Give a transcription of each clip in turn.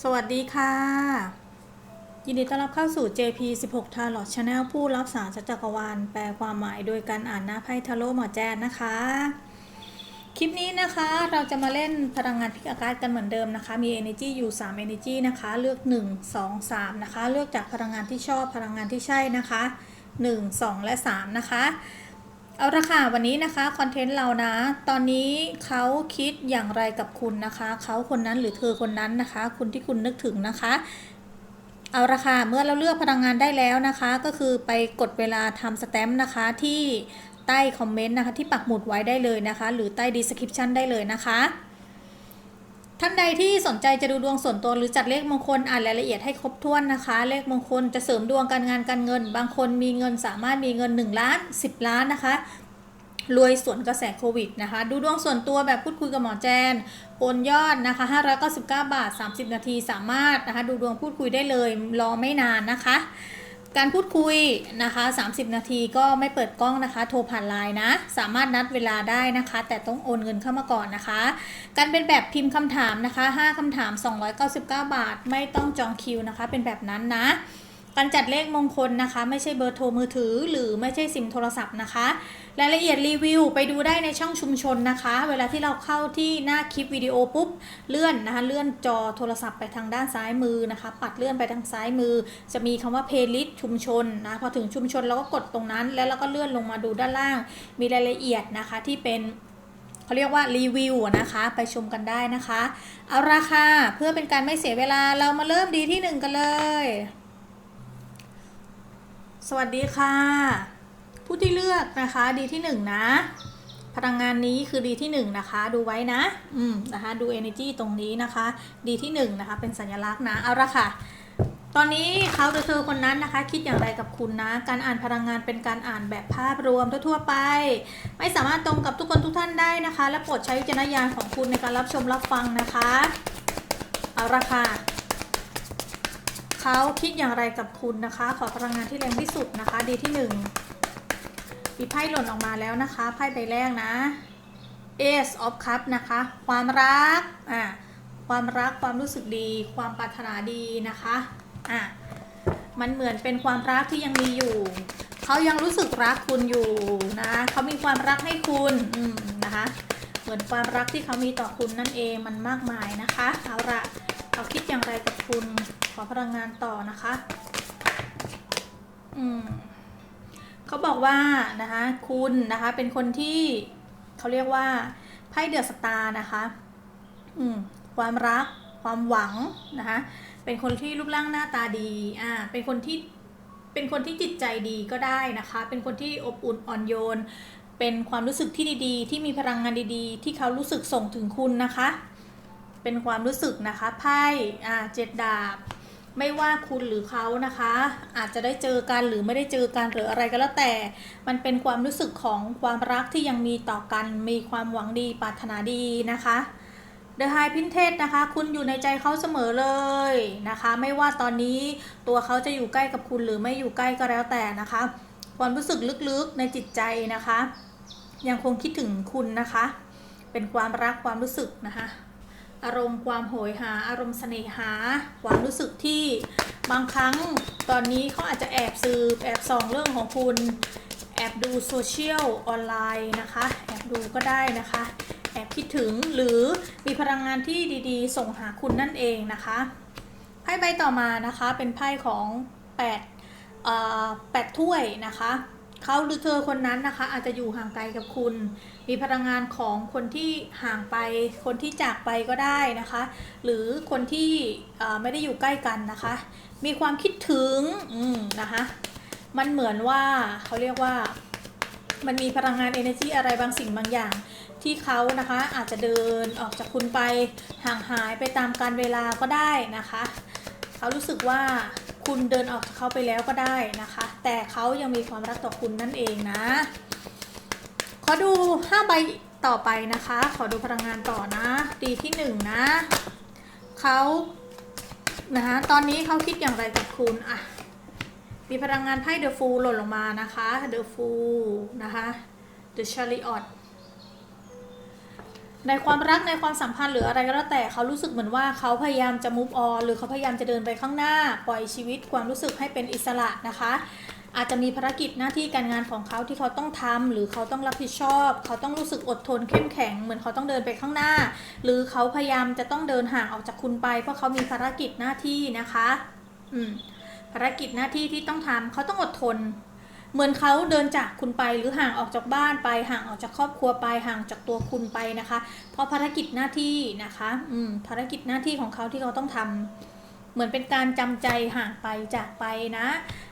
สวัสดีค่ะ ยินดีต้อนรับเข้าสู่ JP 16 Tarot Channel ผู้รับสารจากจักรวาล แปลความหมายโดยการอ่านหน้าไพ่ทาโร่หมอแจนนะคะ คลิปนี้นะคะเราจะมาเล่นพลังงานพิกอากาศกันเหมือนเดิมนะคะ มี energy อยู่ 3 energy นะคะ เลือก 1 2 3 นะคะ เลือกจากพลังงานที่ชอบพลังงานที่ใช่นะคะ 1 2 และ 3 นะคะ เอาละค่ะวันนี้นะคะคอนเทนต์เรานะ ตอนนี้เขาคิดอย่างไรกับคุณนะคะเขาคนนั้นหรือเธอคนนั้นนะคะ คุณที่คุณนึกถึงนะคะ เอาละค่ะเมื่อเราเลือกพลังงานได้แล้วนะคะ ก็คือไปกดเวลาทำสแตมป์นะคะที่ใต้คอมเมนต์นะคะที่ปักหมุดไว้ได้เลยนะคะ หรือใต้ดีสคริปชันได้เลยนะคะ ท่านใดที่สนใจจะดูดวงส่วนตัวหรือจัดเลขมงคลอ่านรายละเอียดให้ครบถ้วนนะคะ เลขมงคลจะเสริมดวงการงานการเงิน บางคนมีเงินสามารถมีเงิน 1 ล้าน 10 ล้านนะคะรวยสวนกระแสโควิดนะคะ ดูดวงส่วนตัวแบบพูดคุยกับหมอแจนโอนยอดนะคะ599บาท 30 นาทีสามารถนะคะ ดูดวงพูดคุยได้เลยรอไม่นานนะคะ การพูดคุยนะคะ 30 นาทีก็ไม่เปิดกล้องนะคะ โทรผ่านไลน์นะ สามารถนัดเวลาได้นะคะ แต่ต้องโอนเงินเข้ามาก่อนนะคะ การเป็นแบบพิมพ์คำถามนะคะ 5คำถาม 299 บาท ไม่ต้องจองคิวนะคะ เป็นแบบนั้นนะ การจัดเลขมงคลนะคะ ไม่ใช่เบอร์โทรมือถือ หรือไม่ใช่ซิมโทรศัพท์นะคะ รายละเอียดรีวิวไปดูได้ในช่องชุมชนนะคะ เวลาที่เราเข้าที่หน้าคลิปวิดีโอปุ๊บเลื่อนนะคะเลื่อนจอโทรศัพท์ไปทางด้านซ้ายมือนะคะ ปัดเลื่อนไปทางซ้ายมือ จะมีคำว่าเพลย์ลิสชุมชนนะพอถึงชุมชนเราก็กดตรงนั้น แล้วเราก็เลื่อนลงมาดูด้านล่าง มีรายละเอียดนะคะที่เป็นเขาเรียกว่ารีวิวนะคะไปชมกันได้นะคะ เอาราคาเพื่อเป็นการไม่เสียเวลาเรามาเริ่มดีที่หนึ่งกันเลย สวัสดีค่ะ ผู้ที่เลือกนะคะดีที่หนึ่งนะ พลังงานนี้คือดีที่หนึ่งนะคะ ดูไว้นะ อืมนะคะ ดู energy ตรงนี้นะคะ ดีที่หนึ่งนะคะ เป็นสัญลักษณ์นะ เอาละค่ะ ตอนนี้เขาหรือเธอคนนั้นนะคะ คิดอย่างไรกับคุณนะ การอ่านพลังงานเป็นการอ่านแบบภาพรวมทั่วๆไป ไม่สามารถตรงกับทุกคนทุกท่านได้นะคะ และโปรดใช้วิจารณญาณของคุณในการรับชมรับฟังนะคะ เอาละค่ะ เขาคิดอย่างไรกับคุณนะคะ ขอพลังงานที่แรงที่สุดนะคะ ดีที่หนึ่งมีไพ่หล่นออกมาแล้วนะคะ ไพ่ใบแรกนะ Ace of Cup นะคะ ความรัก อ่า ความรัก ความรู้สึกดี ความปรารถนาดีนะคะ อะ มันเหมือนเป็นความรักที่ยังมีอยู่ เขายังรู้สึกรักคุณอยู่นะ เขามีความรักให้คุณ อืม นะคะ เหมือนความรักที่เขามีต่อคุณนั่นเอง มันมากมายนะคะ เอาละเขาคิดอย่างไรกับคุณ ขอพลังงานต่อนะคะ อืมเขาบอกว่านะคะคุณนะคะ เป็นคนที่เขาเรียกว่าไพ่เดือดสตาร์นะคะ อืมความรัก ความหวังนะคะ เป็นคนที่รูปร่างหน้าตาดี อ่า เป็นคนที่เป็นคนที่จิตใจดีก็ได้นะคะ เป็นคนที่อบอุ่นอ่อนโยน เป็นความรู้สึกที่ดีๆ ที่มีพลังงานดีๆ ที่เขารู้สึกส่งถึงคุณนะคะ เป็นความรู้สึกนะคะ ไพ่ อ่า เจ็ดดาบ ไม่ว่าคุณหรือเขานะคะ อาจจะได้เจอกันหรือไม่ได้เจอกันหรืออะไรก็แล้วแต่ มันเป็นความรู้สึกของความรักที่ยังมีต่อกันมีความหวังดีปรารถนาดีนะคะ The High Princess นะคะ คุณอยู่ในใจเขาเสมอเลยนะคะ ไม่ว่าตอนนี้ตัวเขาจะอยู่ใกล้กับคุณหรือไม่อยู่ใกล้ก็แล้วแต่นะคะ ความรู้สึกลึกๆในจิตใจนะคะ ยังคงคิดถึงคุณนะคะ เป็นความรักความรู้สึกนะคะ อารมณ์ความโหยหา อารมณ์เสน่หา ความรู้สึกที่บางครั้งตอนนี้เขาอาจจะแอบสืบแอบส่องเรื่องของคุณ แอบดูโซเชียลออนไลน์นะคะ แอบดูก็ได้นะคะ แอบคิดถึงหรือมีพลังงานที่ดีๆ ส่งหาคุณนั่นเองนะคะไพ่ใบต่อมานะคะเป็นไพ่ของ8เอ่อแปดถ้วยนะคะ เขาหรือเธอคนนั้นนะคะ อาจจะอยู่ห่างไกลกับคุณ มีพลังงานของคนที่ห่างไป คนที่จากไปก็ได้นะคะ หรือคนที่ไม่ได้อยู่ใกล้กันนะคะ มีความคิดถึงนะคะ มันเหมือนว่าเขาเรียกว่า มันมีพลังงาน energy อะไรบางสิ่งบางอย่างที่เขานะคะอาจจะเดินออกจากคุณไปห่างหายไปตามการเวลาก็ได้นะคะ เขารู้สึกว่าคุณเดินออกจากเขาไปแล้วก็ได้นะคะ แต่เขายังมีความรักต่อคุณนั่นเองนะ ขอดู5ใบต่อไปนะคะ ขอดูพลังงานต่อนะ ดีที่1นะเขานะคะตอนนี้เขาคิดอย่างไรกับคุณอะมีพลังงานไพ่เดอะฟูลหล่นลงมานะคะเดอะฟูลนะคะเดอะชาริออต ในความรักในความสัมพันธ์หรืออะไรก็แล้วแต่เขารู้สึกเหมือนว่าเขาพยายามจะ move on หรือเขาพยายามจะเดินไปข้างหน้า ปล่อยชีวิตความรู้สึกให้เป็นอิสระนะคะ อาจจะมีภารกิจหน้าที่การงานของเขาที่เขาต้องทำหรือเขาต้องรับผิดชอบ เขาต้องรู้สึกอดทนเข้มแข็ง เหมือนเขาต้องเดินไปข้างหน้า หรือเขาพยายามจะต้องเดินห่างออกจากคุณไป เพราะเขามีภารกิจหน้าที่นะคะ อืมภารกิจหน้าที่ที่ต้องทำเขาต้องอดทน เหมือนเขาเดินจากคุณไปหรือห่างออกจากบ้านไป ห่างออกจากครอบครัวไปห่างจากตัวคุณไปนะคะ เพราะภารกิจหน้าที่นะคะอืมภารกิจหน้าที่ของเขาที่เขาต้องทำเหมือนเป็นการจำใจห่างไปจากไปนะ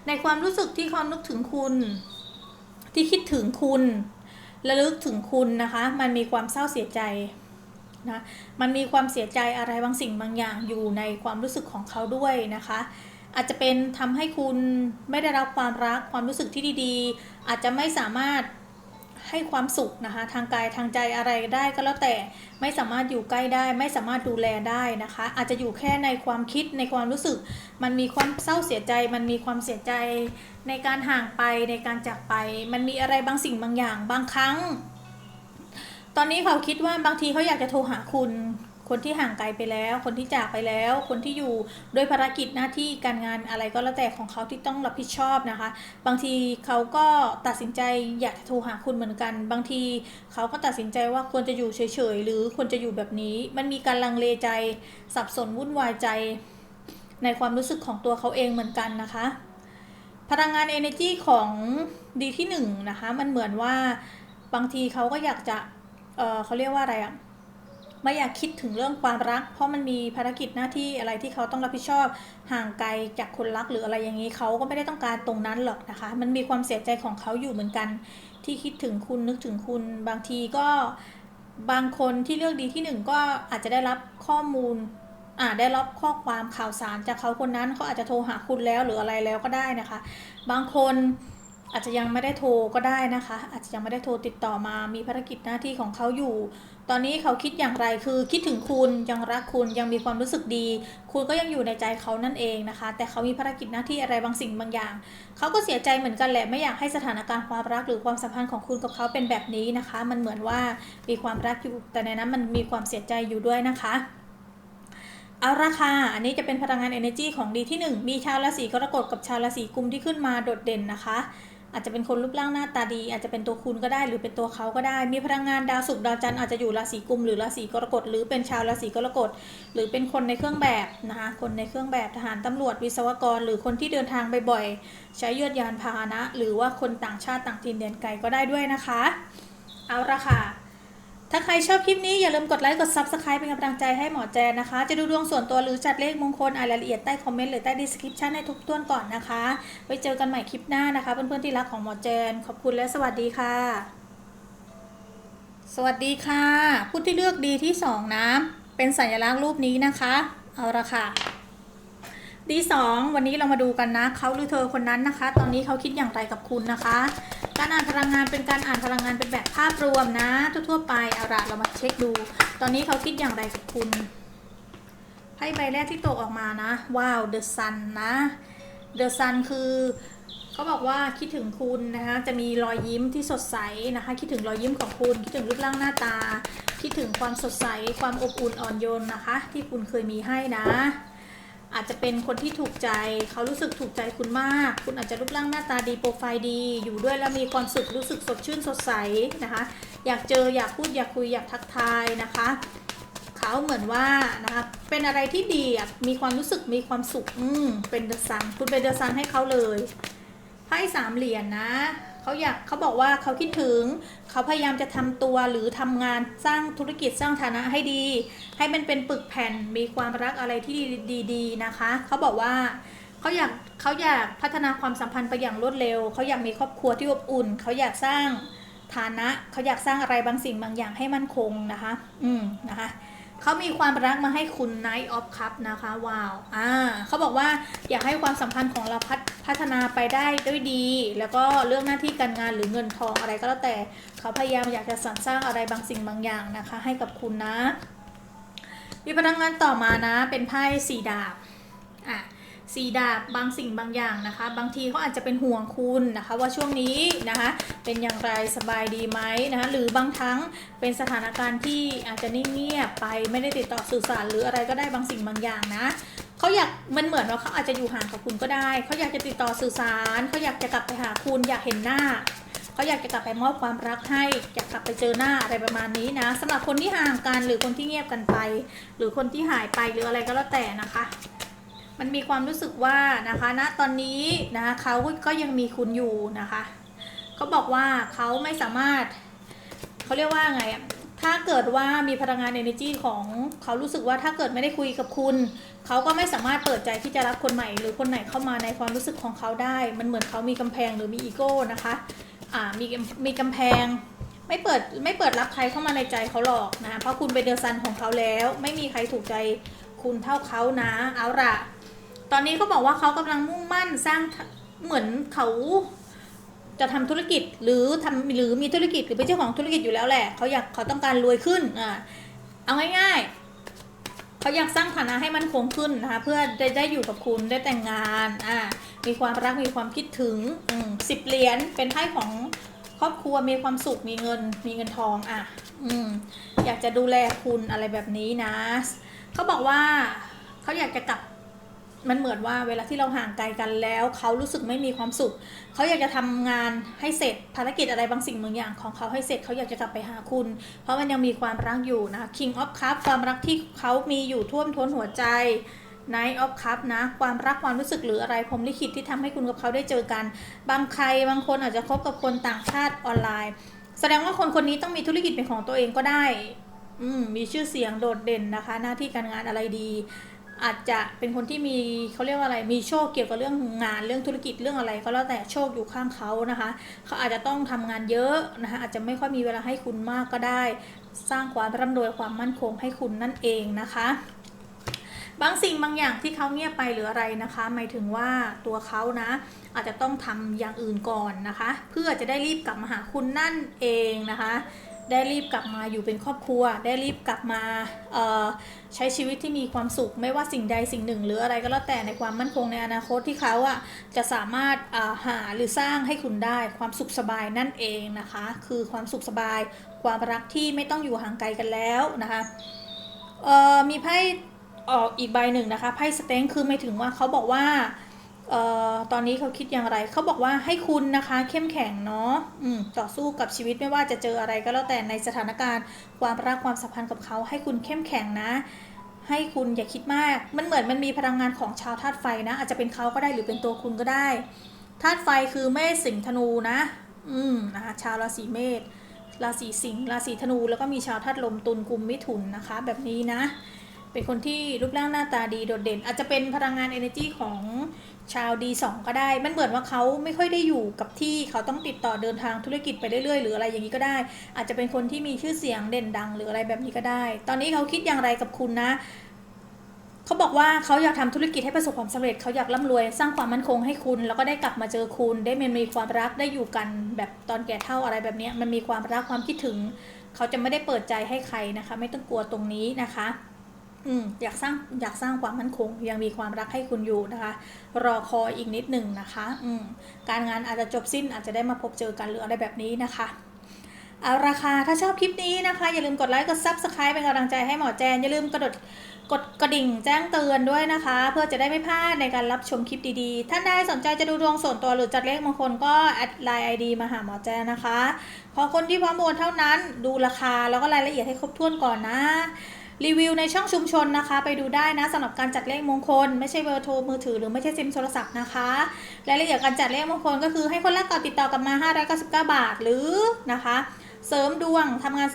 ในความรู้สึกที่เขานึกถึงคุณ ที่คิดถึงคุณระลึกถึงคุณนะคะ มันมีความเศร้าเสียใจนะมันมีความเสียใจอะไรบางสิ่งบางอย่างอยู่ในความรู้สึกของเขาด้วยนะคะ อาจจะเป็นทำให้คุณไม่ได้รับความรักความรู้สึกที่ดีๆ อาจจะไม่สามารถให้ความสุขนะคะ ทางกายทางใจอะไรได้ก็แล้วแต่ไม่สามารถอยู่ใกล้ได้ ไม่สามารถดูแลได้นะคะ อาจจะอยู่แค่ในความคิดในความรู้สึก มันมีความเศร้าเสียใจ มันมีความเสียใจในการห่างไปในการจากไป มันมีอะไรบางสิ่งบางอย่างบางครั้ง ตอนนี้เขาคิดว่าบางทีเขาอยากจะโทรหาคุณ คนที่ห่างไกลไปแล้ว คนที่จากไปแล้ว คนที่อยู่ด้วยภารกิจหน้าที่การงานอะไรก็แล้วแต่ของเขาที่ต้องรับผิดชอบนะคะ บางทีเขาก็ตัดสินใจอยากจะโทรหาคุณเหมือนกัน บางทีเขาก็ตัดสินใจว่าควรจะอยู่เฉยๆ หรือควรจะอยู่แบบนี้ มันมีการลังเลใจ สับสนวุ่นวายใจ ในความรู้สึกของตัวเขาเองเหมือนกันนะคะ พลังงาน energy ของดีที่หนึ่งนะคะ มันเหมือนว่าบางทีเขาก็อยากจะเเขาเรียกว่าอะไรอะ ไม่อยากคิดถึงเรื่องความรัก เพราะมันมีภารกิจหน้าที่อะไรที่เขาต้องรับผิดชอบ ห่างไกลจากคนรักหรืออะไรอย่างนี้เขาก็ไม่ได้ต้องการตรงนั้นหรอกนะคะ มันมีความเสียใจของเขาอยู่เหมือนกัน ที่คิดถึงคุณนึกถึงคุณบางทีก็บางคนที่เลือกดีที่หนึ่งก็อาจจะได้รับข้อมูลอ่าได้รับข้อความข่าวสารจากเขาคนนั้นเขาอาจจะโทรหาคุณแล้วหรืออะไรแล้วก็ได้นะคะ บางคนอาจจะยังไม่ได้โทรก็ได้นะคะ อาจจะยังไม่ได้โทรติดต่อมา มีภารกิจหน้าที่ของเขาอยู่ ตอนนี้เขาคิดอย่างไรคือคิดถึงคุณยังรักคุณยังมีความรู้สึกดี คุณก็ยังอยู่ในใจเขานั่นเองนะคะ แต่เขามีภารกิจหน้าที่อะไรบางสิ่งบางอย่าง เขาก็เสียใจเหมือนกันแหละไม่อยากให้สถานการณ์ความรักหรือความสัมพันธ์ของคุณกับเขาเป็นแบบนี้นะคะ มันเหมือนว่ามีความรักอยู่ แต่ในนั้นมันมีความเสียใจอยู่ด้วยนะคะเอาราคา อันนี้จะเป็นพลังงาน energy ของดีที่ 1 มีชาวราศีกรกฎกับชาวราศีกุมที่ขึ้นมาโดดเด่นนะคะ อาจจะเป็นคนรูปร่างหน้าตาดี อาจจะเป็นตัวคุณก็ได้หรือเป็นตัวเขาก็ได้ มีพลังงานดาวศุกร์ดาวจันทร์อาจจะอยู่ราศีกุมหรือราศีกรกฎหรือเป็นชาวราศีกรกฎหรือเป็นคนในเครื่องแบบนะคะคนในเครื่องแบบทหารตำรวจวิศวกร หรือคนที่เดินทางบ่อยๆใช้ยวดยานพาหนะ หรือว่าคนต่างชาติต่างถิ่นเดนไกลก็ได้ด้วยนะคะ เอาละค่ะ ถ้าใครชอบคลิปนี้อย่าลืมกดไลค์กด Subscribe เป็นกำลังใจให้หมอแจนนะคะ จะดูดวงส่วนตัวหรือจัดเลขมงคลอ่านรายละเอียดใต้คอมเมนต์หรือใต้ description ให้ทุกต้นก่อนนะคะ ไว้เจอกันใหม่คลิปหน้านะคะ เพื่อนๆที่รักของหมอแจน ขอบคุณและสวัสดีค่ะ สวัสดีค่ะผู้ที่เลือกดีที่ 2นะเป็นสัญลักษณ์รูปนี้นะคะ เอาละค่ะ ดีสองวันนี้เรามาดูกันนะเขาหรือเธอคนนั้นนะคะ ตอนนี้เขาคิดอย่างไรกับคุณนะคะ การอ่านพลังงานเป็นการอ่านพลังงานเป็นแบบภาพรวมนะ ทั่วๆไปเอาละเรามาเช็คดู ตอนนี้เขาคิดอย่างไรกับคุณไพ่ใบแรกที่ตกออกมานะ ว้าว The Sun นะ The Sun คือเขาบอกว่าคิดถึงคุณนะคะจะมีรอยยิ้มที่สดใสนะคะ คิดถึงรอยยิ้มของคุณ คิดถึงรูปร่างหน้าตา คิดถึงความสดใสความอบอุ่นอ่อนโยนนะคะ ที่คุณเคยมีให้นะ อาจจะเป็นคนที่ถูกใจ เขารู้สึกถูกใจคุณมาก คุณอาจจะรูปร่างหน้าตาดีโปรไฟล์ดี อยู่ด้วยแล้วมีความสุขรู้สึกสดชื่นสดใสนะคะ อยากเจออยากพูดอยากคุยอยากทักทายนะคะ เขาเหมือนว่านะคะเป็นอะไรที่ดีอะมีความรู้สึกมีความสุขอืมเป็นเดอะซันคุณเป็นเดอะซันให้เขาเลย ไพ่สามเหรียญนะเขาอยากเขาบอกว่าเขาคิดถึง เขาพยายามจะทำตัวหรือทำงานสร้างธุรกิจสร้างฐานะให้ดี ให้มันเป็นปึกแผ่นมีความรักอะไรที่ดีๆนะคะ เขาบอกว่าเขาอยากเขาอยากพัฒนาความสัมพันธ์ไปอย่างรวดเร็ว เขาอยากมีครอบครัวที่อบอุ่น เขาอยากสร้างฐานะ เขาอยากสร้างอะไรบางสิ่งบางอย่างให้มั่นคงนะคะ อืมนะคะ เขามีความรักมาให้คุณ Night of Cup นะคะ ว้าว อ่าเขาบอกว่าอยากให้ความสัมพันธ์ของเราพัฒพัฒนาไปได้ด้วยดี แล้วก็เรื่องหน้าที่การงานหรือเงินทองอะไรก็แล้วแต่ เขาพยายามอยากจะสรรสร้างอะไรบางสิ่งบางอย่างนะคะ ให้กับคุณนะ มีพลังงานต่อมานะ เป็นไพ่สีดาบ อะ สีดาบบางสิ่งบางอย่างนะคะ บางทีเขาอาจจะเป็นห่วงคุณนะคะ ว่าช่วงนี้นะคะ เป็นอย่างไรสบายดีไหมนะคะ หรือบางครั้งเป็นสถานการณ์ที่อาจจะนิ่งเงียบไปไม่ได้ติดต่อสื่อสารหรืออะไรก็ได้บางสิ่งบางอย่างนะเขาอยากมันเหมือนว่าเขาอาจจะอยู่ห่างกับคุณก็ได้เขาอยากจะติดต่อสื่อสารเขาอยากจะกลับไปหาคุณอยากเห็นหน้าเขาอยากจะกลับไปมอบความรักให้อยากกลับไปเจอหน้าอะไรประมาณนี้นะสำหรับคนที่ห่างกันหรือคนที่เงียบกันไป หรือคนที่หายไปหรืออะไรก็แล้วแต่นะคะ มันมีความรู้สึกว่านะคะณตอนนี้นะคะเขาก็ยังมีคุณอยู่นะคะเขาบอกว่าเขาไม่สามารถเขาเรียกว่าไงอะถ้าเกิดว่ามีพลังงาน energy ของเขารู้สึกว่าถ้าเกิดไม่ได้คุยกับคุณ เขาก็ไม่สามารถเปิดใจที่จะรับคนใหม่ หรือคนไหนเข้ามาในความรู้สึกของเขาได้ มันเหมือนเขามีกำแพงหรือมีอีโก้นะคะอ่ามีมีกำแพงไม่เปิดไม่เปิดรับใครเข้ามาในใจเขาหรอกนะเพราะคุณเป็นเดอะซันของเขาแล้ว ไม่มีใครถูกใจคุณเท่าเขานะเอาละ ตอนนี้เขาบอกว่าเขากำลังมุ่งมั่นสร้างเหมือนเขาจะทำธุรกิจหรือทำหรือมีธุรกิจหรือเป็นเจ้าของธุรกิจอยู่แล้วแหละเขาอยากเขาต้องการรวยขึ้นอ่าเอาง่ายๆเขาอยากสร้างฐานะให้มันคงขึ้นนะคะเพื่อได้ได้อยู่กับคุณได้แต่งงานอ่ามีความรักมีความคิดถึงอืมสิบเหรียญเป็นไพ่ของครอบครัวมีความสุขมีเงินมีเงินทองอะอืมอยากจะดูแลคุณอะไรแบบนี้นะเขาบอกว่าเขาอยากจะกลับ มันเหมือนว่าเวลาที่เราห่างไกลกันแล้ว เขารู้สึกไม่มีความสุข เขาอยากจะทำงานให้เสร็จภารกิจอะไรบางสิ่งบางอย่างของเขาให้เสร็จเขาอยากจะกลับไปหาคุณ เพราะมันยังมีความรักอยู่นะคะ King of Cup ความรักที่เขามีอยู่ท่วมท้นหัวใจ Night of Cup นะความรักความรู้สึกหรืออะไรพรมลิขิตที่ทำให้คุณกับเขาได้เจอกัน บางใครบางคนอาจจะคบกับคนต่างชาติออนไลน์ แสดงว่าคนคนนี้ต้องมีธุรกิจเป็นของตัวเองก็ได้ อืมีชื่อเสียงโดดเด่นนะคะ หน้าที่การงานอะไรดี อาจจะเป็นคนที่มีเขาเรียกว่าอะไร มีโชคเกี่ยวกับเรื่องงานเรื่องธุรกิจเรื่องอะไรก็แล้วแต่โชคอยู่ข้างเขานะคะ เขาอาจจะต้องทำงานเยอะนะคะอาจจะไม่ค่อยมีเวลาให้คุณมากก็ได้ สร้างความร่ำรวยความมั่นคงให้คุณนั่นเองนะคะบางสิ่งบางอย่างที่เขาเงียบไปหรืออะไรนะคะหมายถึงว่าตัวเขานะอาจจะต้องทำอย่างอื่นก่อนนะคะ เพื่อจะได้รีบกลับมาหาคุณนั่นเองนะคะ ได้รีบกลับมาอยู่เป็นครอบครัว ได้รีบกลับมาใช้ชีวิตที่มีความสุข ไม่ว่าสิ่งใดสิ่งหนึ่ง หรืออะไรก็แล้วแต่ในความมั่นคงในอนาคตที่เขาอะจะสามารถหาหรือสร้างให้คุณได้ความสุขสบายนั่นเองนะคะ คือความสุขสบาย ความรักที่ไม่ต้องอยู่ห่างไกลกันแล้วนะคะมีไพ่ออกอีกใบหนึ่งนะคะไพ่สเต็งคือไม่ถึงว่าเขาบอกว่า เอ่อตอนนี้เขาคิดอย่างไร เขาบอกว่าให้คุณนะคะเข้มแข็งเนาะอืมต่อสู้กับชีวิตไม่ว่าจะเจออะไรก็แล้วแต่ในสถานการณ์ ความรักความสัมพันธ์กับเขา ให้คุณเข้มแข็งนะ ให้คุณอย่าคิดมาก มันเหมือนมันมีพลังงานของชาวธาตุไฟนะ อาจจะเป็นเขาก็ได้หรือเป็นตัวคุณก็ได้ธาตุไฟคือเมษสิงห์ธนูนะ อืมนะคะชาวราศีเมษราศีสิงห์ราศีธนูแล้วก็มีชาวธาตุลมตุลกุมมิถุนนะคะ แบบนี้นะ เป็นคนที่รูปร่างหน้าตาดีโดดเด่น อาจจะเป็นพลังงาน energy ของชาว D2 ก็ได้ มันเหมือนว่าเขาไม่ค่อยได้อยู่กับที่เขาต้องติดต่อเดินทางธุรกิจไปเรื่อยๆ หรืออะไรอย่างนี้ก็ได้ อาจจะเป็นคนที่มีชื่อเสียงเด่นดังหรืออะไรแบบนี้ก็ได้ ตอนนี้เขาคิดอย่างไรกับคุณนะเขาบอกว่าเขาอยากทำธุรกิจให้ประสบความสำเร็จเขาอยากร่ำรวยสร้างความมั่นคงให้คุณ แล้วก็ได้กลับมาเจอคุณ ได้มีความรักได้อยู่กันแบบตอนแก่เท่าอะไรแบบนี้มันมีความรักความคิดถึง เขาจะไม่ได้เปิดใจให้ใครนะคะ ไม่ต้องกลัวตรงนี้นะคะ อืมอยากสร้างอยากสร้างความมั่นคง ยังมีความรักให้คุณอยู่นะคะ รอคอยอีกนิดหนึ่งนะคะอืมการงานอาจจะจบสิ้นอาจจะได้มาพบเจอกันหรืออะไรแบบนี้นะคะเอาราคาถ้าชอบคลิปนี้นะคะ อย่าลืมกดไลค์กด Subscribe เป็นกำลังใจให้หมอแจน อย่าลืมกระโดดกดกระดิ่งแจ้งเตือนด้วยนะคะ เพื่อจะได้ไม่พลาดในการรับชมคลิปดีๆ ท่านใดสนใจจะดูดวงส่วนตัวหรือจัดเลขมงคลก็แอดไลน์ไอดีมาหาหมอแจนนะคะ ขอคนที่พร้อมโอนเท่านั้น ดูราคาแล้วก็รายละเอียดให้ครบถ้วนก่อนนะ รีวิวในช่องชุมชนนะคะ ไปดูได้นะสำหรับการจัดเลขมงคล ไม่ใช่เบอร์โทรมือถือหรือไม่ใช่ซิมโทรศัพท์นะคะรายละเอียดการจัดเลขมงคลก็คือให้คนแรกก่อนติดต่อกับมา 599 บาทหรือนะคะ เสริมดวงทำงาน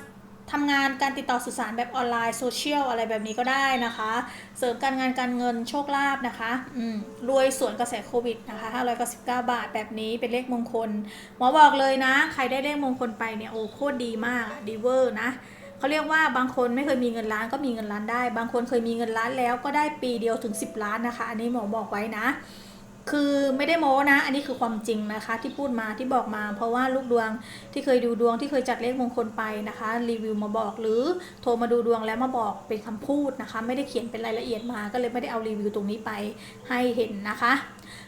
ทำงานการติดต่อสื่อสารแบบออนไลน์โซเชียลอะไรแบบนี้ก็ได้นะคะ เสริมการงานการเงินโชคลาภนะคะอืมรวยสวนกระแสโควิดนะคะ599 บาทแบบนี้เป็นเลขมงคล หมอบอกเลยนะ ใครได้เลขมงคลไปเนี่ยโอ้โคตรดีมากดีเวอร์นะ เขาเรียกว่าบางคนไม่เคยมีเงินล้านก็มีเงินล้านได้ บางคนเคยมีเงินล้านแล้วก็ได้ปีเดียวถึง 10 ล้านนะคะ อันนี้หมอบอกไว้นะ คือไม่ได้โม้นะ อันนี้คือความจริงนะคะ ที่พูดมาที่บอกมา เพราะว่าลูกดวงที่เคยดูดวงที่เคยจัดเลขมงคลไปนะคะ รีวิวมาบอกหรือโทรมาดูดวงแล้วมาบอกเป็นคำพูดนะคะ ไม่ได้เขียนเป็นรายละเอียดมา ก็เลยไม่ได้เอารีวิวตรงนี้ไปให้เห็นนะคะ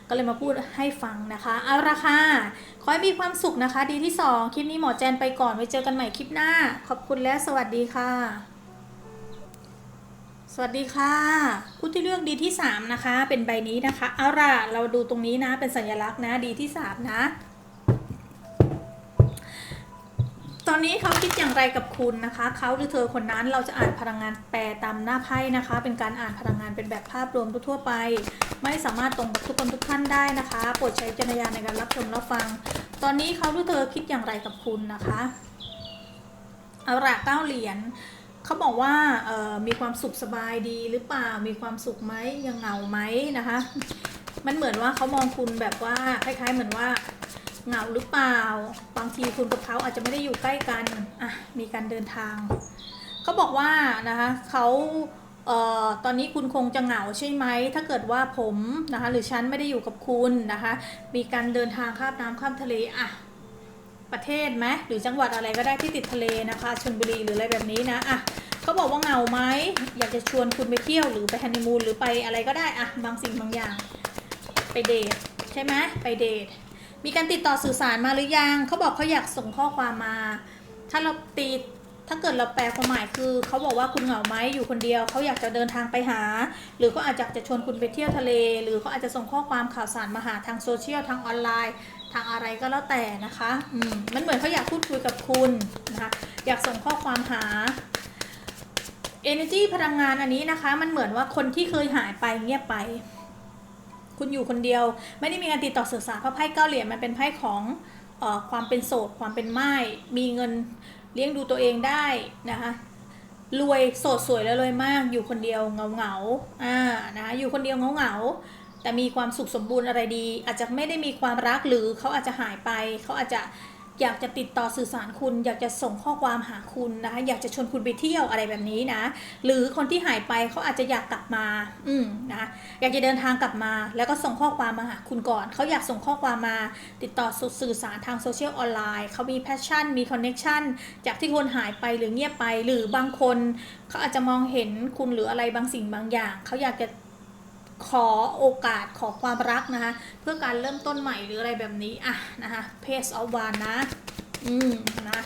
ก็เลยมาพูดให้ฟังนะคะ เอาละค่ะขอให้มีความสุขนะคะ ดีที่สองคลิปนี้หมอแจนไปก่อนไว้เจอกันใหม่คลิปหน้า ขอบคุณและสวัสดีค่ะ สวัสดีค่ะผู้ที่เลือกดีที่ 3 นะคะ เป็นใบนี้นะคะเอาล่ะเราดูตรงนี้นะ เป็นสัญลักษณ์นะดีที่ 3 นะ ตอนนี้เขาคิดอย่างไรกับคุณนะคะ เขาหรือเธอคนนั้นเราจะอ่านพลังงานแปลตามหน้าไพ่นะคะ เป็นการอ่านพลังงานเป็นแบบภาพรวมทั่วไป ไม่สามารถตรงกับทุกคนทุกท่านได้นะคะโปรดใช้จารณญาในการรับชมรับฟัง ตอนนี้เขาหรือเธอคิดอย่างไรกับคุณนะคะเอาล่ะเก้าเหรียญ เขาบอกว่ามีความสุขสบายดีหรือเปล่า มีความสุขไหมยังเหงาไหมนะคะ มันเหมือนว่าเขามองคุณแบบว่าคล้าย ๆ เหมือนว่าเหงาหรือเปล่า บางทีคุณกับเขาอาจจะไม่ได้อยู่ใกล้กัน อะ มีการเดินทาง เขาบอกว่านะคะเขาเอ่อตอนนี้คุณคงจะเหงาใช่ไหม ถ้าเกิดว่าผมนะคะหรือฉันไม่ได้อยู่กับคุณนะคะ มีการเดินทางข้ามน้ำข้ามทะเล อะ ประเทศไหมหรือจังหวัดอะไรก็ได้ที่ติดทะเลนะคะชลบุรีหรืออะไรแบบนี้นะอะเขาบอกว่าเหงาไหมอยากจะชวนคุณไปเที่ยวหรือไปฮันนีมูนหรือไปอะไรก็ได้อะบางสิ่งบางอย่าง ไปเดทใช่ไหมไปเดทมีการติดต่อสื่อสารมาหรือยังเขาบอกเขาอยากส่งข้อความมา ถ้าเราตีถ้าเกิดเราแปลความหมายคือเขาบอกว่าคุณเหงาไหมอยู่คนเดียวเขาอยากจะเดินทางไปหา หรือเขาอาจจะจะชวนคุณไปเที่ยวทะเล หรือเขาอาจจะส่งข้อความข่าวสารมาหาทางโซเชียลทางออนไลน์ ทางอะไรก็แล้วแต่นะคะอืมมันเหมือนเขาอยากพูดคุยกับคุณนะคะอยากส่งข้อความหา energy พลังงานอันนี้นะคะ มันเหมือนว่าคนที่เคยหายไปเงียบไป คุณอยู่คนเดียว ไม่ได้มีการติดต่อสื่อสารเพราะไพ่เก้าเหรียญมันเป็นไพ่ของออความเป็นโสดความเป็นไม้มีเงินเลี้ยงดูตัวเองได้นะคะรวยโสดสวยแล้วรวยมาก อยู่คนเดียวเงาเงาอ่านะคะอยู่คนเดียวเงาเงา แต่มีความสุขสมบูรณ์อะไรดี อาจจะไม่ได้มีความรักหรือเขาอาจจะหายไป เขาอาจจะอยากจะติดต่อสื่อสารคุณ อยากจะส่งข้อความหาคุณนะคะอยากจะชวนคุณไปเที่ยวอะไรแบบนี้นะ หรือคนที่หายไปเขาอาจจะอยากกลับมา อืมนะอยากจะเดินทางกลับมา แล้วก็ส่งข้อความมาหาคุณก่อน เขาอยากส่งข้อความมา ติดต่อสื่อสารทางโซเชียลออนไลน์เขามีแพชชั่นมีคอนเน็ชันจากที่คนหายไปหรือเงียบไป หรือบางคนเขาอาจจะมองเห็นคุณหรืออะไรบางสิ่งบางอย่างเขาอยากจะ ขอโอกาสขอความรักนะคะ เพื่อการเริ่มต้นใหม่หรืออะไรแบบนี้อะนะคะเพสออฟวานนะ อืมนะ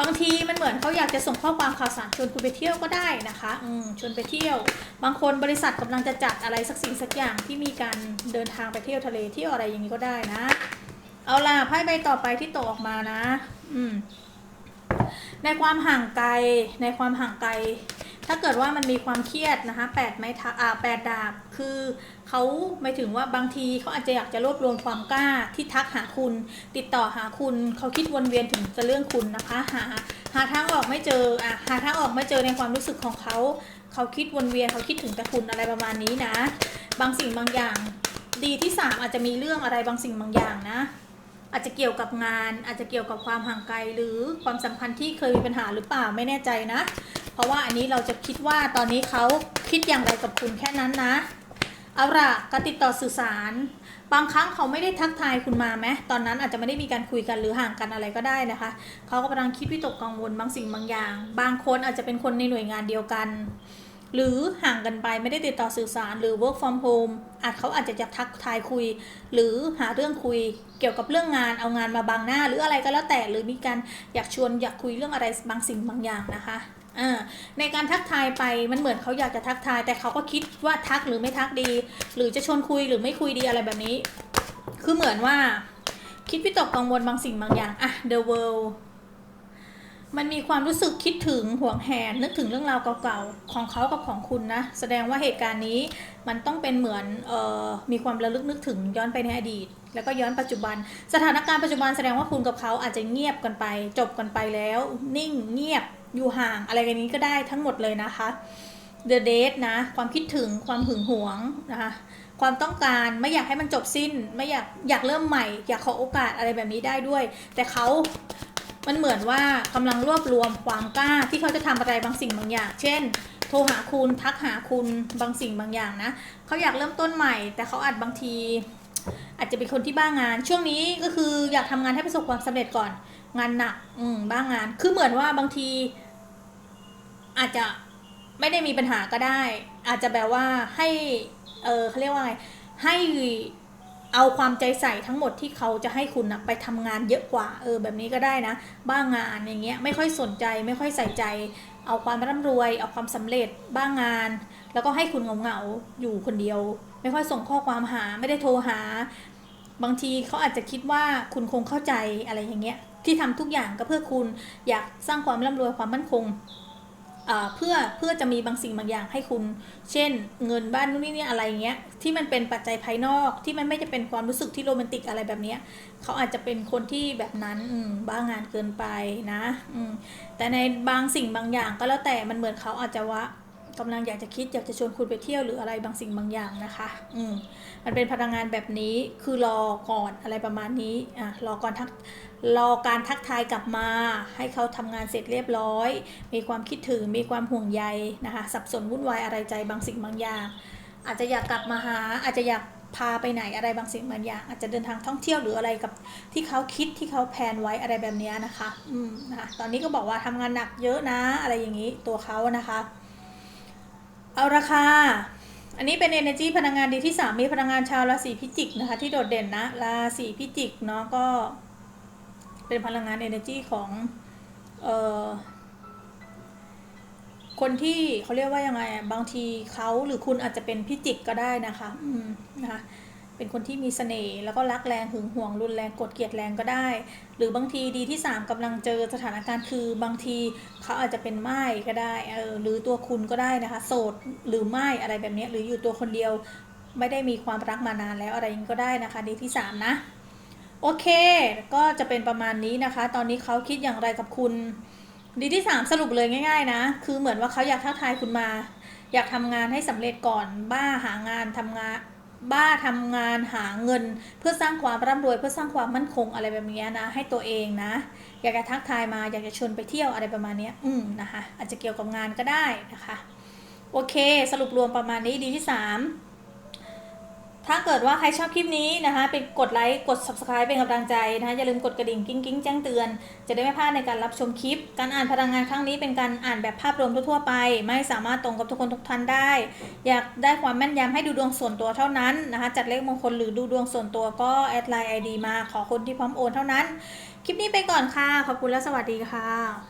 บางทีมันเหมือนเขาอยากจะส่งข้อความข่าวสารชวนคุณไปเที่ยวก็ได้นะคะอืมชวนไปเที่ยว บางคนบริษัทกำลังจะจัดอะไรสักสิ่งสักอย่างที่มีการเดินทางไปเที่ยวทะเลเที่ยวอะไรอย่างนี้ก็ได้นะ เอาล่ะไพ่ใบต่อไปที่ตกออกมานะ อืมในความห่างไกลในความห่างไกล ถ้าเกิดว่ามันมีความเครียดนะคะแปดไม้ทัอ่าแปดดาบคือเขาหมายถึงว่าบางทีเขาอาจจะอยากจะรวบรวมความกล้าที่ทักหาคุณ ติดต่อหาคุณเขาคิดวนเวียนถึงจะเรื่องคุณนะคะ หาหาทางออกไม่เจออะหาทางออกไม่เจอในความรู้สึกของเขาเขาคิดวนเวียนเขาคิดถึงแต่คุณอะไรประมาณนี้นะ บางสิ่งบางอย่าง ดีที่สามอาจจะมีเรื่องอะไรบางสิ่งบางอย่างนะ อาจจะเกี่ยวกับงาน อาจจะเกี่ยวกับความห่างไกลหรือความสัมพันธ์ที่เคยมีปัญหาหรือเปล่าไม่แน่ใจนะ เพราะว่าอันนี้เราจะคิดว่าตอนนี้เขาคิดอย่างไรกับคุณแค่นั้นนะเอาล่ะการติดต่อสื่อสาร บางครั้งเขาไม่ได้ทักทายคุณมาไหมตอนนั้นอาจจะไม่ได้มีการคุยกันหรือห่างกันอะไรก็ได้นะคะ เขากำลังคิดวิตกกังวลบางสิ่งบางอย่าง บางคนอาจจะเป็นคนในหน่วยงานเดียวกัน หรือห่างกันไปไม่ได้ติดต่อสื่อสารหรือ work from home อาจเขาอาจจะอยากทักทายคุย หรือหาเรื่องคุยเกี่ยวกับเรื่องงานเอางานมาบังหน้า หรืออะไรก็แล้วแต่หรือมีการอยากชวนอยากคุยเรื่องอะไรบางสิ่งบางอย่างนะคะในการทักทายไปมันเหมือนเขาอยากจะทักทาย แต่เขาก็คิดว่าทักหรือไม่ทักดี หรือจะชวนคุยหรือไม่คุยดีอะไรแบบนี้ คือเหมือนว่า คิดวิตกกังวลบางสิ่งบางอย่างอะ the world มันมีความรู้สึกคิดถึงห่วงแหนนึกถึงเรื่องราวเก่าๆของเขากับของคุณนะ แสดงว่าเหตุการณ์นี้มันต้องเป็นเหมือนเออมีความระลึกนึกถึงย้อนไปในอดีต แล้วก็ย้อนปัจจุบัน สถานการณ์ปัจจุบันแสดงว่าคุณกับเขาอาจจะเงียบกันไป จบกันไปแล้ว นิ่งเงียบอยู่ห่างอะไรกันนี้ก็ได้ทั้งหมดเลยนะคะ The date นะ ความคิดถึงความหึงหวงนะคะความต้องการไม่อยากให้มันจบสิ้น ไม่อยากอยากเริ่มใหม่ อยากขอโอกาสอะไรแบบนี้ได้ด้วย แต่เขา มันเหมือนว่ากำลังรวบรวมความกล้าที่เขาจะทำอะไรบางสิ่งบางอย่าง เช่น โทรหาคุณทักหาคุณบางสิ่งบางอย่างนะเขาอยากเริ่มต้นใหม่ แต่เขาอาจบางที อาจจะเป็นคนที่บ้างาน ช่วงนี้ก็คืออยากทำงานให้ประสบความสำเร็จก่อน งานหนัก อืมบ้างาน คือเหมือนว่าบางที อาจจะไม่ได้มีปัญหาก็ได้ อาจจะแบบว่าให้ เออเขาเรียกว่าไงให้ เอาความใจใส่ทั้งหมดที่เขาจะให้คุณนะไปทำงานเยอะกว่าเออแบบนี้ก็ได้นะ บ้างงานอย่างเงี้ยไม่ค่อยสนใจไม่ค่อยใส่ใจ เอาความร่ำรวย เอาความสำเร็จบ้างงาน แล้วก็ให้คุณเหงาๆอยู่คนเดียว ไม่ค่อยส่งข้อความหาไม่ได้โทรหา บางทีเขาอาจจะคิดว่าคุณคงเข้าใจอะไรอย่างเงี้ยที่ทำทุกอย่างก็เพื่อคุณอยากสร้างความร่ำรวยความมั่นคง เพื่อเพื่อจะมีบางสิ่งบางอย่างให้คุณ เช่น เงินบ้านนู่นนี่นี่อะไรเงี้ยที่มันเป็นปัจจัยภายนอกที่มันไม่จะเป็นความรู้สึกที่โรแมนติกอะไรแบบเนี้ยเขาอาจจะเป็นคนที่แบบนั้นบ้างงานเกินไปนะอืแต่ในบางสิ่งบางอย่างก็แล้วแต่มันเหมือนเขาอาจจะว่า กำลังอยากจะคิดอยากจะชวนคุณไปเที่ยวหรืออะไรบางสิ่งบางอย่างนะคะ อืมมันเป็นพลังงานแบบนี้คือรอก่อนอะไรประมาณนี้อะรอก่อนทักรอการทักทายกลับมา ให้เขาทำงานเสร็จเรียบร้อย มีความคิดถึงมีความห่วงใยนะคะ สับสนวุ่นวายอะไรใจบางสิ่งบางอย่าง อาจจะอยากกลับมาหาอาจจะอยากพาไปไหนอะไรบางสิ่งบางอย่างอาจจะเดินทางท่องเที่ยวหรืออะไรกับที่เขาคิดที่เขาแพลนไว้อะไรแบบนี้นะคะ อืมนะคะตอนนี้ก็บอกว่าทำงานหนักเยอะนะอะไรอย่างนี้ตัวเขานะคะ เอาราคา อันนี้เป็น energy พลังงานดีที่ 3 มีพลังงานชาวราศีพิจิกนะคะ ที่โดดเด่นนะราศีพิจิกเนาะก็ เป็นพลังงาน energy ของเอ่อคนที่เขาเรียกว่ายังไงบางทีเขาหรือคุณอาจจะเป็นพิจิกก็ได้นะคะ อืมนะคะ เป็นคนที่มีเสน่ห์แล้วก็รักแรงหึงหวงรุนแรงกดเกลียดแรงก็ได้ หรือบางทีดีที่ 3กำลังเจอสถานการณ์คือบางทีเขาอาจจะเป็นไม้ก็ได้เออหรือตัวคุณก็ได้นะคะ โสดหรือไม่อะไรแบบนี้หรืออยู่ตัวคนเดียวไม่ได้มีความรักมานานแล้วอะไรย่างก็ได้นะคะ ดีที่ 3 นะโอเค ก็จะเป็นประมาณนี้นะคะ ตอนนี้เขาคิดอย่างไรกับคุณ ดีที่ 3 สรุปเลยง่ายๆนะ คือเหมือนว่าเขาอยากท้าทายคุณมา อยากทำงานให้สำเร็จก่อน บ้าหางานทำงาน บ้าทำงานหาเงิน เพื่อสร้างความร่ำรวยเพื่อสร้างความมั่นคงอะไรแบบนี้นะ ให้ตัวเองนะ อยากจะทักทายมาอยากจะชวนไปเที่ยวอะไรประมาณนี้อืมนะคะอาจจะเกี่ยวกับงานก็ได้นะคะ โอเค สรุปรวมประมาณนี้ดีที่ 3 ถ้าเกิดว่าใครชอบคลิปนี้นะคะเป็นกดไลค์ กด subscribe เป็นกำลังใจนะคะอย่าลืมกดกระดิ่งกิ้งกิ้งแจ้งเตือน จะได้ไม่พลาดในการรับชมคลิป การอ่านพลังงานครั้งนี้เป็นการอ่านแบบภาพรวมทั่วๆไป ไม่สามารถตรงกับทุกคนทุกท่านได้ อยากได้ความแม่นยำให้ดูดวงส่วนตัวเท่านั้นนะคะจัดเลขมงคลหรือดูดวงส่วนตัวก็แอดไลน์ไอดีมาขอคนที่พร้อมโอนเท่านั้น คลิปนี้ไปก่อนค่ะ ขอบคุณและสวัสดีค่ะ